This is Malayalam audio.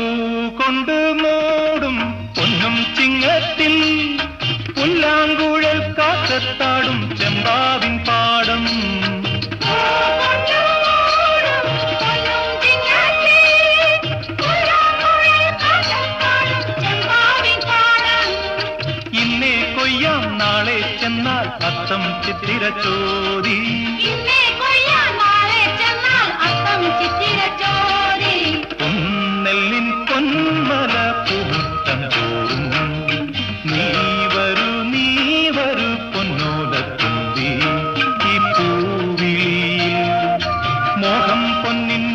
പൂ കൊണ്ട് മൂടും പൊന്നും ചിങ്ങത്തിൻ പുല്ലാങ്കുഴൽ കാക്കത്താടും ചെമ്പാവിൻ പാടം. ഇന്നേ കൊയ്യാം നാളെ ചെന്നാൽ അത്തം ചിത്തിര ചോദി. மன்மல பூத்தம் தோறும் நீ வரு நீ வரு பொன்னோல தும்பி. இப்பூவிழியில் மோகம் பொன்னின்